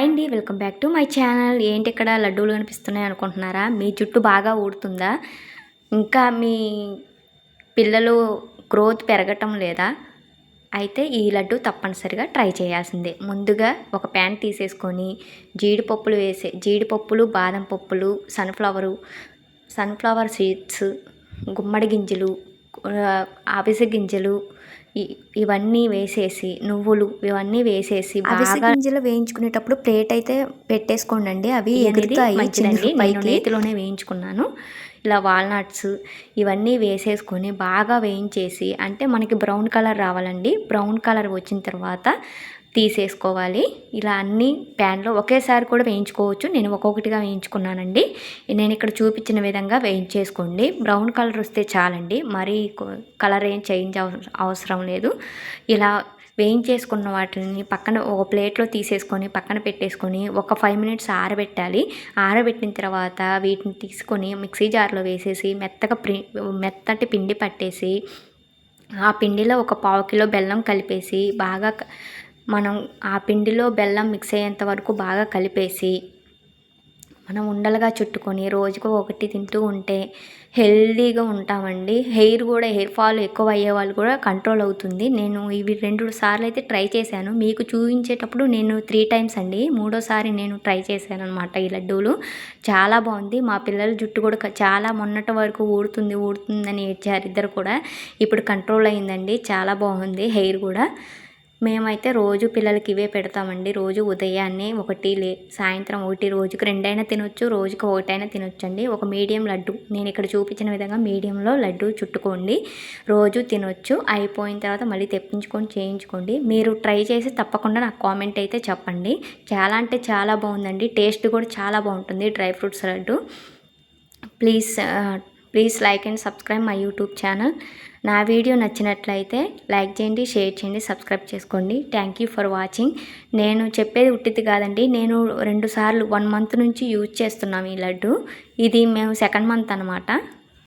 Hi అండి welcome back to my channel. ఏంటి ఇక్కడ లడ్డూలు కనిపిస్తున్నాయి అనుకుంటున్నారా? మీ జుట్టు బాగా ఊడుతుందా? ఇంకా మీ పిల్లలు గ్రోత్ పెరగటం లేదా? అయితే ఈ లడ్డు తప్పనిసరిగా ట్రై చేయాల్సిందే. ముందుగా ఒక ప్యాన్ తీసేసుకొని జీడిపప్పులు వేసే జీడిపప్పులు బాదం పప్పులు సన్ఫ్లవరు సన్ఫ్లవర్ సీడ్స్ గుమ్మడి గింజలు ఆవిస గింజలు ఇవన్నీ వేసేసి నువ్వులు ఇవన్నీ వేసేసి బాగా గింజలు వేయించుకునేటప్పుడు ప్లేట్ అయితే పెట్టేసుకోండి అవి మంచిదండి. నేను. నేతిలోనే వేయించుకున్నాను. ఇలా వాల్నట్స్ ఇవన్నీ వేసేసుకొని బాగా వేయించేసి అంటే మనకి బ్రౌన్ కలర్ రావాలండి. బ్రౌన్ కలర్ వచ్చిన తర్వాత తీసేసుకోవాలి. ఇలా అన్ని ప్యాన్లో ఒకేసారి కూడా వేయించుకోవచ్చు. నేను ఒక్కొక్కటిగా వేయించుకున్నానండి. నేను ఇక్కడ చూపించిన విధంగా వేయించేసుకోండి. బ్రౌన్ కలర్ వస్తే చాలండి. మరీ కలర్ ఏం చేంజ్ అవ- అవసరం లేదు. ఇలా వేయించేసుకున్న వాటిని పక్కన ఒక ప్లేట్లో తీసేసుకొని పక్కన పెట్టేసుకొని ఒక ఫైవ్ మినిట్స్ ఆరబెట్టాలి. ఆరబెట్టిన తర్వాత వీటిని తీసుకొని మిక్సీ జార్లో వేసేసి మెత్తగా మెత్తటి పిండి పట్టేసి ఆ పిండిలో ఒక పావు కిలో బెల్లం కలిపేసి బాగా మనం ఆ పిండిలో బెల్లం మిక్స్ అయ్యేంత వరకు బాగా కలిపేసి మనం ఉండలుగా చుట్టుకొని రోజుకు ఒకటి తింటూ ఉంటే హెల్దీగా ఉంటామండి. హెయిర్ కూడా హెయిర్ ఫాల్ ఎక్కువ అయ్యే వాళ్ళు కూడా కంట్రోల్ అవుతుంది. నేను ఇవి రెండు సార్లు అయితే ట్రై చేశాను. మీకు చూపించేటప్పుడు నేను త్రీ టైమ్స్ అండి మూడోసారి నేను ట్రై చేశాను అనమాట ఈ లడ్డూలు. చాలా బాగుంది. మా పిల్లల జుట్టు కూడా చాలా మొన్నటి వరకు ఊడుతుంది ఊడుతుందని ఏడ్చారు ఇద్దరు కూడా. ఇప్పుడు కంట్రోల్ అయిందండి చాలా బాగుంది హెయిర్ కూడా. మేమైతే రోజు పిల్లలకి ఇవే పెడతామండి. రోజు ఉదయాన్నే ఒకటి లే సాయంత్రం ఒకటి రోజుకి రెండైనా తినొచ్చు రోజుకి ఒకటైనా తినొచ్చు అండి ఒక మీడియం లడ్డు. నేను ఇక్కడ చూపించిన విధంగా మీడియంలో లడ్డు చుట్టుకోండి. రోజు తినొచ్చు అయిపోయిన తర్వాత మళ్ళీ తెప్పించుకొని చేయించుకోండి. మీరు ట్రై చేసి తప్పకుండా నాకు కామెంట్ అయితే చెప్పండి. చాలా అంటే చాలా బాగుందండి. టేస్ట్ కూడా చాలా బాగుంటుంది dry fruits laddu. Please please like and subscribe my YouTube channel. నా వీడియో నచ్చినట్లయితే లైక్ చేయండి షేర్ చేయండి సబ్స్క్రైబ్ చేసుకోండి. థ్యాంక్ యూ ఫర్ వాచింగ్ నేను చెప్పేది ఉట్టిది కాదండి నేను రెండు సార్లు వన్ మంత్ నుంచి యూజ్ చేస్తున్నాము ఈ లడ్డు. ఇది మేము సెకండ్ మంత్ అనమాట